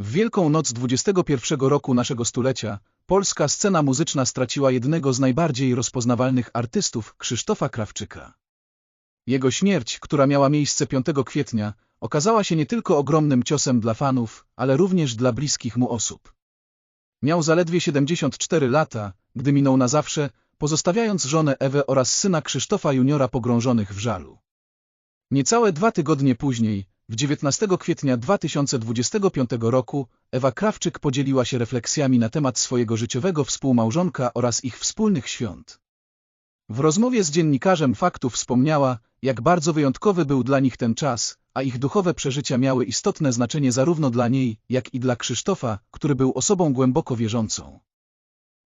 W Wielką Noc 21 roku naszego stulecia polska scena muzyczna straciła jednego z najbardziej rozpoznawalnych artystów, Krzysztofa Krawczyka. Jego śmierć, która miała miejsce 5 kwietnia, okazała się nie tylko ogromnym ciosem dla fanów, ale również dla bliskich mu osób. Miał zaledwie 74 lata, gdy minął na zawsze, pozostawiając żonę Ewę oraz syna Krzysztofa juniora pogrążonych w żalu. Niecałe dwa tygodnie później, w 19 kwietnia 2025 roku, Ewa Krawczyk podzieliła się refleksjami na temat swojego życiowego współmałżonka oraz ich wspólnych świąt. W rozmowie z dziennikarzem Faktu wspomniała, jak bardzo wyjątkowy był dla nich ten czas, a ich duchowe przeżycia miały istotne znaczenie zarówno dla niej, jak i dla Krzysztofa, który był osobą głęboko wierzącą.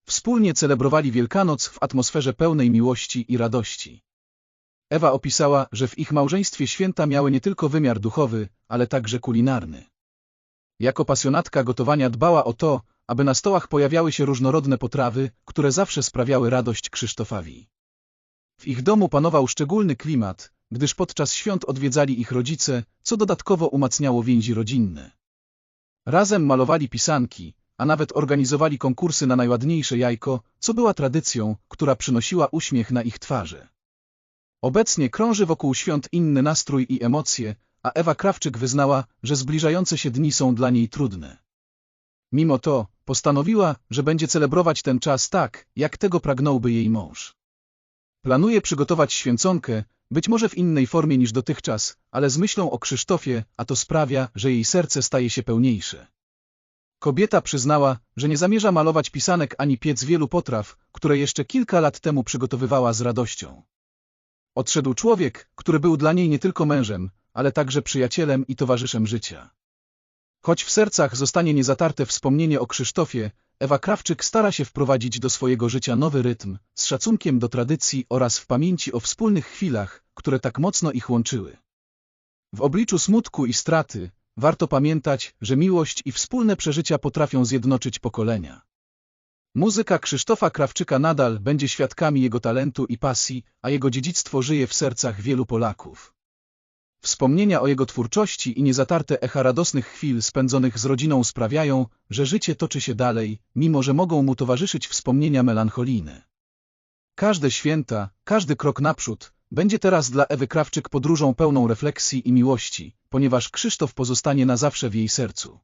Wspólnie celebrowali Wielkanoc w atmosferze pełnej miłości i radości. Ewa opisała, że w ich małżeństwie święta miały nie tylko wymiar duchowy, ale także kulinarny. Jako pasjonatka gotowania dbała o to, aby na stołach pojawiały się różnorodne potrawy, które zawsze sprawiały radość Krzysztofowi. W ich domu panował szczególny klimat, gdyż podczas świąt odwiedzali ich rodzice, co dodatkowo umacniało więzi rodzinne. Razem malowali pisanki, a nawet organizowali konkursy na najładniejsze jajko, co była tradycją, która przynosiła uśmiech na ich twarze. Obecnie krąży wokół świąt inny nastrój i emocje, a Ewa Krawczyk wyznała, że zbliżające się dni są dla niej trudne. Mimo to, postanowiła, że będzie celebrować ten czas tak, jak tego pragnąłby jej mąż. Planuje przygotować święconkę, być może w innej formie niż dotychczas, ale z myślą o Krzysztofie, a to sprawia, że jej serce staje się pełniejsze. Kobieta przyznała, że nie zamierza malować pisanek ani piec wielu potraw, które jeszcze kilka lat temu przygotowywała z radością. Odszedł człowiek, który był dla niej nie tylko mężem, ale także przyjacielem i towarzyszem życia. Choć w sercach zostanie niezatarte wspomnienie o Krzysztofie, Ewa Krawczyk stara się wprowadzić do swojego życia nowy rytm, z szacunkiem do tradycji oraz w pamięci o wspólnych chwilach, które tak mocno ich łączyły. W obliczu smutku i straty, warto pamiętać, że miłość i wspólne przeżycia potrafią zjednoczyć pokolenia. Muzyka Krzysztofa Krawczyka nadal będzie świadkami jego talentu i pasji, a jego dziedzictwo żyje w sercach wielu Polaków. Wspomnienia o jego twórczości i niezatarte echa radosnych chwil spędzonych z rodziną sprawiają, że życie toczy się dalej, mimo że mogą mu towarzyszyć wspomnienia melancholijne. Każde święta, każdy krok naprzód, będzie teraz dla Ewy Krawczyk podróżą pełną refleksji i miłości, ponieważ Krzysztof pozostanie na zawsze w jej sercu.